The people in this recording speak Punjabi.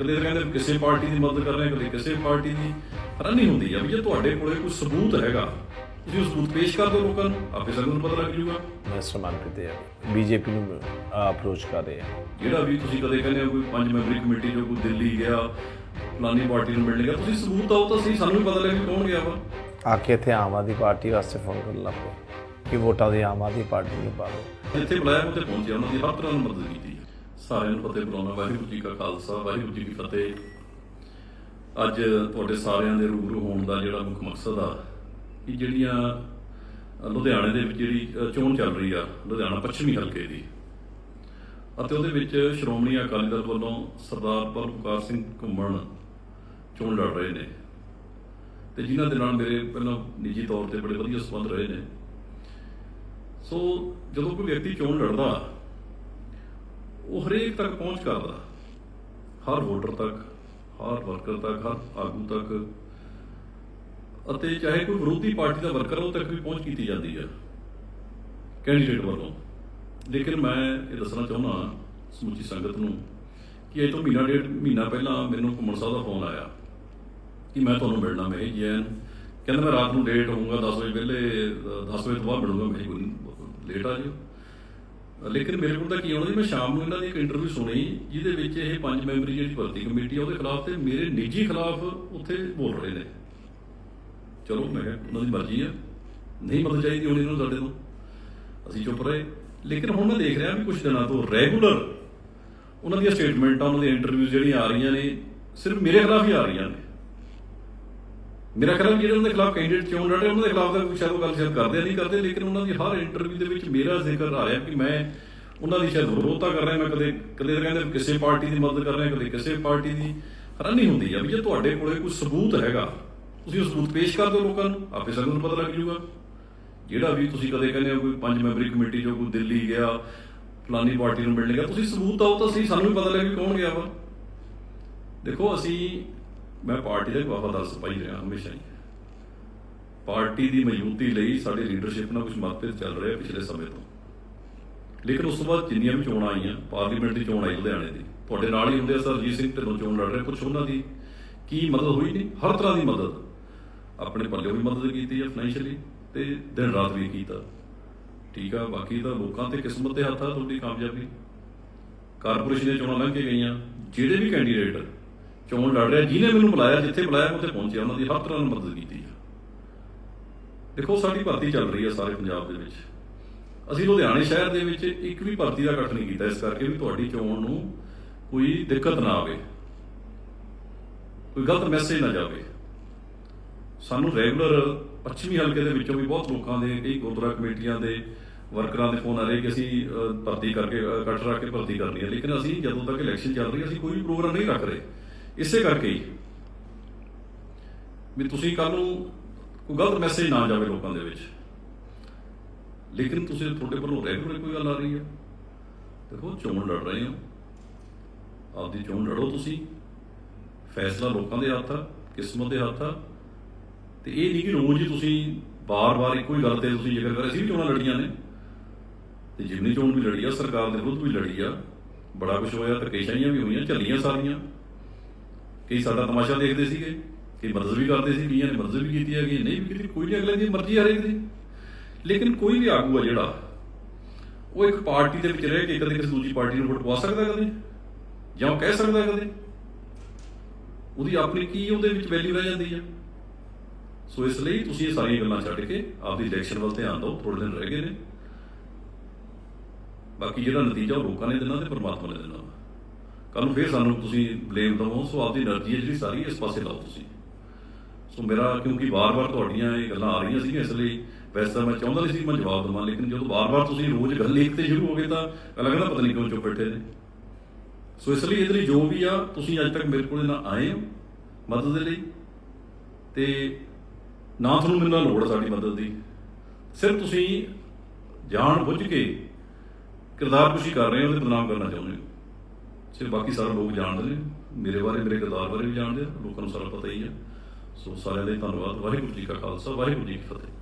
ਕਦੇ ਤਾਂ ਕਹਿੰਦੇ ਕਿਸੇ ਪਾਰਟੀ ਦੀ ਮਦਦ ਕਰ ਰਹੇ ਕਦੇ ਕਿਸੇ ਪਾਰਟੀ ਦੀ। ਰੰਨੀ ਹੁੰਦੀ ਆ ਵੀ ਜੇ ਤੁਹਾਡੇ ਕੋਲੇ ਕੋਈ ਸਬੂਤ ਹੈਗਾ ਤੁਸੀਂ ਉਹ ਸਬੂਤ ਪੇਸ਼ ਕਰ ਦਿਓ ਲੋਕਾਂ ਨੂੰ ਆਪੇ ਸਭ ਨੂੰ ਪਤਾ ਲੱਗ ਜਾਊਗਾ। ਮਿਨਿਸਟਰ ਮਨਪ੍ਰੀਤ ਦੇ ਬੀਜੇਪੀ ਨੂੰ ਅਪਰੋਚ ਕਰ ਰਹੇ ਆ। ਜਿਹੜਾ ਵੀ ਤੁਸੀਂ ਕਦੇ ਕਹਿੰਦੇ ਹੋ ਕੋਈ ਪੰਜ ਮੈਂਬਰੀ ਕਮੇਟੀ ਜੋ ਕੋਈ ਦਿੱਲੀ ਗਿਆ ਫਲਾਨੀ ਪਾਰਟੀ ਨੂੰ ਮਿਲਣ ਗਿਆ ਤੁਸੀਂ ਸਬੂਤ ਉਹ ਤਾਂ ਸਹੀ ਸਾਨੂੰ ਵੀ ਪਤਾ ਲੱਗ ਕੌਣ ਗਿਆ ਵਾ। ਆ ਕੇ ਇੱਥੇ ਆਮ ਆਦਮੀ ਪਾਰਟੀ ਵਾਸਤੇ ਫੋਨ ਕਰਨ ਲੱਗ ਪਏ ਕਿ ਵੋਟਾਂ ਦੇ ਆਮ ਆਦਮੀ ਪਾਰਟੀ ਨੂੰ ਪਾ ਦਿਓ। ਜਿੱਥੇ ਬੁਲਾਇਆ ਉੱਥੇ ਪਹੁੰਚਿਆ ਉਹਨਾਂ ਦੀ ਹਰ ਤਰ੍ਹਾਂ ਦੀ ਮਦਦ ਕੀਤੀ। ਸਾਰਿਆਂ ਨੂੰ ਫਤਿਹ ਬੁਲਾਉਣਾ ਵਾਹਿਗੁਰੂ ਜੀ ਕਾ ਖਾਲਸਾ, ਵਾਹਿਗੁਰੂ ਜੀ ਕੀ ਫਤਿਹ। ਅੱਜ ਤੁਹਾਡੇ ਸਾਰਿਆਂ ਦੇ ਰੂਬਰੂ ਹੋਣ ਦਾ ਜਿਹੜਾ ਮੁੱਖ ਮਕਸਦ ਆ ਕਿ ਜਿਹੜੀਆਂ ਲੁਧਿਆਣੇ ਦੇ ਵਿੱਚ ਜਿਹੜੀ ਚੋਣ ਚੱਲ ਰਹੀ ਆ, ਲੁਧਿਆਣਾ ਪੱਛਮੀ ਹਲਕੇ ਦੀ। ਅਤੇ ਉਹਦੇ ਵਿੱਚ ਸ਼੍ਰੋਮਣੀ ਅਕਾਲੀ ਦਲ ਵੱਲੋਂ ਸਰਦਾਰ ਪਰਮਕਾਰ ਸਿੰਘ ਘੁੰਮਣ ਚੋਣ ਲੜ ਰਹੇ ਨੇ। ਤੇ ਜਿਨ੍ਹਾਂ ਦੇ ਨਾਲ ਮੇਰੇ ਪਹਿਲਾਂ ਨਿੱਜੀ ਤੌਰ ਤੇ ਬੜੇ ਵਧੀਆ ਸੰਬੰਧ ਰਹੇ ਨੇ। ਸੋ ਜਦੋਂ ਕੋਈ ਵਿਅਕਤੀ ਚੋਣ ਲੜਦਾ ਉਹ ਹਰੇਕ ਤੱਕ ਪਹੁੰਚ ਕਰਦਾ। ਹਰ ਵੋਟਰ ਤੱਕ ਹਰ ਵਰਕਰ ਤੱਕ ਹਰ ਆਗੂ ਤੱਕ। ਅਤੇ ਚਾਹੇ ਕੋਈ ਵਿਰੋਧੀ ਪਾਰਟੀ ਦਾ ਵਰਕਰ ਆ, ਉਹ ਤੱਕ ਵੀ ਪਹੁੰਚ ਕੀਤੀ ਜਾਂਦੀ ਹੈ ਕੈਂਡੀਡੇਟ ਵੱਲੋਂ। ਲੇਕਿਨ ਮੈਂ ਇਹ ਦੱਸਣਾ ਚਾਹੁੰਦਾ ਸਮੁੱਚੀ ਸੰਗਤ ਨੂੰ ਕਿ ਇਹ ਤੋਂ ਮਹੀਨਾ ਡੇਢ ਮਹੀਨਾ ਪਹਿਲਾਂ ਮੈਨੂੰ ਘੁੰਮਣ ਸਾਹਿਬ ਦਾ ਫੋਨ ਆਇਆ ਕਿ ਮੈਂ ਤੁਹਾਨੂੰ ਮਿਲਣਾ ਮੈਂ ਜੀ ਐਨ ਕਹਿੰਦਾ ਮੈਂ ਰਾਤ ਨੂੰ ਲੇਟ ਹੋਊਂਗਾ 10 ਵਜੇ ਪਹਿਲੇ 10 ਵਜੇ ਤੋਂ ਬਾਅਦ ਮਿਲੂੰਗਾ। ਮੈਂ ਕਿਹਾ ਕੋਈ ਲੇਟ ਆ ਜਿਓ। ਲੇਕਿਨ ਮੇਰੇ ਕੋਲ ਤਾਂ ਕੀ ਆਉਣਾ ਸੀ ਮੈਂ ਸ਼ਾਮ ਨੂੰ ਇਹਨਾਂ ਦੀ ਇੱਕ ਇੰਟਰਵਿਊ ਸੁਣੀ, ਜਿਹਦੇ ਵਿੱਚ ਇਹ ਪੰਜ ਮੈਂਬਰੀ ਜਿਹੜੀ ਭਰਤੀ ਕਮੇਟੀ ਆ, ਉਹਦੇ ਖਿਲਾਫ ਤੇ ਮੇਰੇ ਨਿੱਜੀ ਖਿਲਾਫ ਉੱਥੇ ਬੋਲ ਰਹੇ ਨੇ। ਚਲੋ, ਮੈਂ ਉਹਨਾਂ ਦੀ ਮਰਜ਼ੀ ਆ। ਨਹੀਂ ਮਦਦ ਚਾਹੀਦੀ ਹੋਣੀ ਇਹਨਾਂ ਨੂੰ ਸਾਡੇ ਤੋਂ। ਅਸੀਂ ਚੁੱਪ ਰਹੇ। ਲੇਕਿਨ ਹੁਣ ਮੈਂ ਦੇਖ ਰਿਹਾ ਵੀ ਕੁਝ ਦਿਨਾਂ ਤੋਂ ਰੈਗੂਲਰ ਉਹਨਾਂ ਦੀਆਂ ਸਟੇਟਮੈਂਟਾਂ ਉਹਨਾਂ ਦੀਆਂ ਇੰਟਰਵਿਊ ਜਿਹੜੀਆਂ ਆ ਰਹੀਆਂ ਨੇ, ਸਿਰਫ ਮੇਰੇ ਖਿਲਾਫ ਹੀ ਆ ਰਹੀਆਂ ਨੇ। ਮੇਰਾ ਖਿਆਲ ਵੀ ਜਿਹੜੇ ਉਹਨਾਂ ਦੇ ਖਿਲਾਫ ਕੈਂਡੀਡੇਟ ਚੋਣ ਲੜ ਉਹਨਾਂ ਦੇ ਖਿਲਾਫ ਤਾਂ ਸ਼ਾਇਦ ਉਹ ਗੱਲ ਸ਼ਾਇਦ ਕਰਦੇ ਨਹੀਂ, ਕਰਦੇ ਲੇਕਿਨ ਉਹਨਾਂ ਦੀ ਹਰ ਇੰਟਰਵਿਊ ਦੇ ਵਿੱਚ ਮੇਰਾ ਜ਼ਿਕਰ ਆ ਰਿਹਾ ਕਿ ਮੈਂ ਉਹਨਾਂ ਦੀ ਸ਼ਾਇਦ ਵਿਰੋਧਤਾ ਕਰ ਰਿਹਾ, ਮੈਂ ਕਦੇ ਕਦੇ ਤਾਂ ਕਹਿੰਦੇ ਕਿਸੇ ਪਾਰਟੀ ਦੀ ਮਦਦ ਕਰ ਰਿਹਾ, ਕਦੇ ਕਿਸੇ ਪਾਰਟੀ ਦੀ ਰੰਨੀ ਹੁੰਦੀ ਆ ਵੀ ਜੇ ਤੁਹਾਡੇ ਕੋਲੇ ਕੋਈ ਸਬੂਤ ਹੈਗਾ, ਤੁਸੀਂ ਉਹ ਸਬੂਤ ਪੇਸ਼ ਕਰ ਦਿਓ ਲੋਕਾਂ ਨੂੰ, ਆਪੇ ਸਭ ਨੂੰ ਪਤਾ ਲੱਗ ਜੂਗਾ ਜਿਹੜਾ ਵੀ ਤੁਸੀਂ ਕਦੇ ਕਹਿੰਦੇ ਹੋ ਕੋਈ ਪੰਜ ਮੈਂਬਰੀ ਕਮੇਟੀ ਜੋ ਕੋਈ ਦਿੱਲੀ ਗਿਆ, ਫਲਾਨੀ ਪਾਰਟੀ ਨੂੰ ਮਿਲਣ ਗਿਆ, ਤੁਸੀਂ ਸਬੂਤ ਤਾਂ ਉਹ ਤਾਂ ਸਹੀ ਸਾਨੂੰ ਵੀ ਪਤਾ ਲੱਗ ਵੀ ਕੌਣ ਗਿਆ ਵਾ। ਦੇਖੋ, ਅਸੀਂ ਮੈਂ ਪਾਰਟੀ ਦਾ ਇੱਕ ਵਫਾਦਾਰ ਸਿਪਾਹੀ ਰਿਹਾ, ਹਮੇਸ਼ਾ ਹੀ। ਪਾਰਟੀ ਦੀ ਮਜ਼ਬੂਤੀ ਲਈ ਸਾਡੀ ਲੀਡਰਸ਼ਿਪ ਨਾਲ ਕੁਝ ਮਤਭੇਦ ਚੱਲ ਰਹੇ ਪਿਛਲੇ ਸਮੇਂ ਤੋਂ। ਲੇਕਿਨ ਉਸ ਤੋਂ ਬਾਅਦ ਜਿੰਨੀਆਂ ਵੀ ਚੋਣਾਂ ਆਈਆਂ, ਪਾਰਲੀਮੈਂਟ ਦੀ ਚੋਣ ਆਈ ਲੁਧਿਆਣੇ ਦੀ। ਤੁਹਾਡੇ ਨਾਲ ਹੀ ਹੁੰਦੇ ਆ ਸਰਜੀਤ ਸਿੰਘ ਢਿੱਲੋਂ ਚੋਣ ਲੜ ਰਹੇ ਕੁਝ ਉਹਨਾਂ ਦੀ। ਕੀ ਮਦਦ ਹੋਈ ਨਹੀਂ ਹਰ ਤਰ੍ਹਾਂ ਦੀ ਮਦਦ। ਆਪਣੇ ਪੱਲੇ ਵੀ ਮਦਦ ਕੀਤੀ ਹੈ ਫਾਈਨੈਂਸ਼ੀਅਲੀ ਤੇ ਦਿਨ ਰਾਤ ਵੀ ਕੀਤਾ। ਠੀਕ ਆ, ਬਾਕੀ ਤਾਂ ਲੋਕਾਂ ਤੇ ਕਿਸਮਤ ਦੇ ਹੱਥ ਆ ਤੁਹਾਡੀ ਕਾਮਯਾਬੀ। ਕਾਰਪੋਰੇਸ਼ਨ ਦੀਆਂ ਚੋਣਾਂ ਲੰਘ ਕੇ ਗਈਆਂ, ਜਿਹੜੇ ਵੀ ਕੈਂਡੀਡੇਟ ਚੋਣ ਲੜ ਰਿਹਾ? ਜਿਹਨੇ ਮੈਨੂੰ ਬੁਲਾਇਆ, ਜਿੱਥੇ ਬੁਲਾਇਆ ਮੈਂ ਉੱਥੇ ਪਹੁੰਚਿਆ। ਉਹਨਾਂ ਦੀ ਹਰ ਤਰ੍ਹਾਂ ਨਾਲ ਮਦਦ ਕੀਤੀ ਆ। ਦੇਖੋ, ਸਾਡੀ ਭਰਤੀ ਚੱਲ ਰਹੀ ਹੈ ਸਾਰੇ ਪੰਜਾਬ ਦੇ ਵਿੱਚ। ਅਸੀਂ ਲੁਧਿਆਣੇ ਸ਼ਹਿਰ ਦੇ ਵਿੱਚ ਇੱਕ ਵੀ ਭਰਤੀ ਦਾ ਇਕੱਠ ਨਹੀਂ ਕੀਤਾ। ਇਸ ਕਰਕੇ ਵੀ ਤੁਹਾਡੀ ਚੋਣ ਨੂੰ ਕੋਈ ਦਿੱਕਤ ਨਾ ਆਵੇ। ਕੋਈ ਗਲਤ ਮੈਸੇਜ ਨਾ ਜਾਵੇ। ਸਾਨੂੰ ਰੈਗੂਲਰ ਪੱਛਮੀ ਹਲਕੇ ਦੇ ਵਿੱਚੋਂ ਵੀ ਬਹੁਤ ਲੋਕਾਂ ਦੇ, ਕਈ ਗੁਰਦੁਆਰਾ ਕਮੇਟੀਆਂ ਦੇ ਵਰਕਰਾਂ ਦੇ ਫੋਨ ਆ ਰਹੇ ਕਿ ਅਸੀਂ ਭਰਤੀ ਕਰਕੇ ਇਕੱਠ ਰੱਖ ਕੇ ਭਰਤੀ ਕਰਨੀ ਹੈ। ਲੇਕਿਨ ਅਸੀਂ ਜਦੋਂ ਤੱਕ ਇਲੈਕਸ਼ਨ ਚੱਲ ਰਹੀ ਅਸੀਂ ਕੋਈ ਵੀ ਪ੍ਰੋਗਰਾਮ ਨਹੀਂ ਰੱਖ ਰਹੇ। ਇਸੇ ਕਰਕੇ ਹੀ ਵੀ ਤੁਸੀਂ ਕੱਲ ਨੂੰ ਕੋਈ ਗਲਤ ਮੈਸੇਜ ਨਾ ਜਾਵੇ ਲੋਕਾਂ ਦੇ ਵਿੱਚ। ਲੇਕਿਨ ਤੁਸੀਂ ਤੁਹਾਡੇ ਵੱਲੋਂ ਰੈਗੂਲਰ ਕੋਈ ਗੱਲ ਆ ਰਹੀ ਹੈ। ਦੇਖੋ, ਚੋਣ ਲੜ ਰਹੇ ਹੋ। ਆਪਦੀ ਚੋਣ ਲੜੋ ਤੁਸੀਂ। ਫੈਸਲਾ ਲੋਕਾਂ ਦੇ ਹੱਥ ਆ, ਕਿਸਮਤ ਦੇ ਹੱਥ ਆ। ਤੇ ਇਹ ਨਹੀਂ ਕਿ ਰੋਜ਼ ਹੀ ਤੁਸੀਂ ਬਾਰ-ਬਾਰ ਇੱਕੋ ਹੀ ਗੱਲ ਤੇ ਤੁਸੀਂ ਜ਼ਿਕਰ ਕਰ ਰਹੇ ਸੀ ਵੀ ਚੋਣਾਂ ਲੜੀਆਂ ਨੇ। ਤੇ ਜਿੰਨੀ ਚੋਣ ਵੀ ਲੜੀ ਆ, ਸਰਕਾਰ ਦੇ ਵਿਰੁੱਧ ਵੀ ਲੜੀ ਆ, ਬੜਾ ਕੁਝ ਹੋਇਆ, ਧੱਕੇਸ਼ਾਹੀਆਂ ਵੀ ਹੋਈਆਂ ਚੱਲੀਆਂ ਸਾਰੀਆਂ। ਕਈ ਸਾਡਾ ਤਮਾਸ਼ਾ ਦੇਖਦੇ ਸੀਗੇ, ਕਈ ਮਦਦ ਵੀ ਕਰਦੇ ਸੀ, ਕਈਆਂ ਨੇ ਮਦਦ ਵੀ ਕੀਤੀ ਹੈਗੀ, ਨਹੀਂ ਵੀ ਕੀਤੀ ਕੋਈ ਨਹੀਂ, ਅਗਲੇ ਦੀ ਮਰਜ਼ੀ ਆ ਹਰੇਕ ਦੀ। ਲੇਕਿਨ ਕੋਈ ਵੀ ਆਗੂ ਆ ਜਿਹੜਾ, ਉਹ ਇੱਕ ਪਾਰਟੀ ਦੇ ਵਿੱਚ ਰਹਿ ਕੇ ਕਦੇ ਕਿਸੇ ਦੂਜੀ ਪਾਰਟੀ ਨੂੰ ਵੋਟ ਪਵਾ ਸਕਦਾ ਕਦੇ, ਜਾਂ ਉਹ ਕਹਿ ਸਕਦਾ ਕਦੇ। ਉਹਦੀ ਆਪਣੀ ਕੀ ਉਹਦੇ ਵਿੱਚ ਵੈਲਿਊ ਰਹਿ ਜਾਂਦੀ ਹੈ ਸੋ ਇਸ ਲਈ ਤੁਸੀਂ ਇਹ ਸਾਰੀਆਂ ਗੱਲਾਂ ਛੱਡ ਕੇ ਆਪਦੀ ਇਲੈਕਸ਼ਨ ਵੱਲ ਧਿਆਨ ਦਿਓ ਥੋੜੇ ਦਿਨ ਰਹਿ ਗਏ ਨੇ। ਬਾਕੀ ਜਿਹੜਾ ਨਤੀਜਾ ਉਹ ਲੋਕਾਂ ਨੇ ਦੇਣਾ ਤੇ ਪਰਮਾਤਮਾ ਨੇ ਦੇਣਾ ਕੱਲ ਨੂੰ ਫੇਰ ਸਾਨੂੰ ਤੁਸੀਂ ਬਲੇਮ ਦਵੋ ਸੋ ਆਪਦੀ એનર્ਜੀ ਜਿਹੜੀ ਸਾਰੀ, ਇਸ ਪਾਸੇ ਲਾਓ ਤੁਸੀਂ। ਸੋ ਮੇਰਾ, ਕਿਉਂਕਿ ਵਾਰ-ਵਾਰ ਤੁਹਾਡੀਆਂ ਇਹ ਗੱਲਾਂ ਆ ਰਹੀਆਂ ਸੀਗੀਆਂ, ਇਸ ਲਈ ਵੈਸੇ ਤਾਂ ਮੈਂ ਚਾਹੁੰਦਾ ਨਹੀਂ ਸੀ ਮੈਂ ਜਵਾਬ ਦਵਾਂ, ਲੇਕਿਨ ਜਦੋਂ ਵਾਰ-ਵਾਰ ਤੁਸੀਂ ਰੋਜ਼ ਗੱਲ ਲਿਖ ਸ਼ੁਰੂ ਹੋ ਗਏ ਤਾਂ ਲੱਗਦਾ ਪਤਾ ਨਹੀਂ ਕਿਉਂ ਚੁੱਪ ਬੈਠੇ ਨੇ। ਸੋ ਇਸ ਲਈ ਇਹਦੇ ਲਈ ਜੋ ਵੀ ਆ, ਤੁਸੀਂ ਅੱਜ ਤੱਕ ਮੇਰੇ ਕੋਲ ਨਾ ਆਏ ਹੋ ਮਦਦ ਦੇ ਲਈ। ਤੇ ਨਾ ਤੁਹਾਨੂੰ ਮੇਰੇ ਨਾਲ ਲੋੜ ਸਾਡੀ ਮਦਦ ਦੀ। ਸਿਰਫ ਤੁਸੀਂ ਜਾਣ ਬੁੱਝ ਕੇ ਕਿਰਦਾਰ ਕੁਸ਼ੀ ਕਰ ਰਹੇ ਹੋ ਤੇ ਬਦਨਾਮ ਕਰਨਾ ਚਾਹੁੰਦੇ ਹੋ। ਸਿਰ ਬਾਕੀ ਸਾਰੇ ਲੋਕ ਜਾਣਦੇ ਨੇ। ਮੇਰੇ ਬਾਰੇ, ਮੇਰੇ ਕਿਰਦਾਰ ਬਾਰੇ ਵੀ ਜਾਣਦੇ ਆ। ਲੋਕਾਂ ਨੂੰ ਸਾਰਾ ਪਤਾ ਹੀ ਹੈ ਸੋ ਸਾਰਿਆਂ ਦਾ ਹੀ ਧੰਨਵਾਦ। ਵਾਹਿਗੁਰੂ ਜੀ ਕਾ ਖਾਲਸਾ, ਵਾਹਿਗੁਰੂ ਜੀ ਕੀ ਫਤਿਹ।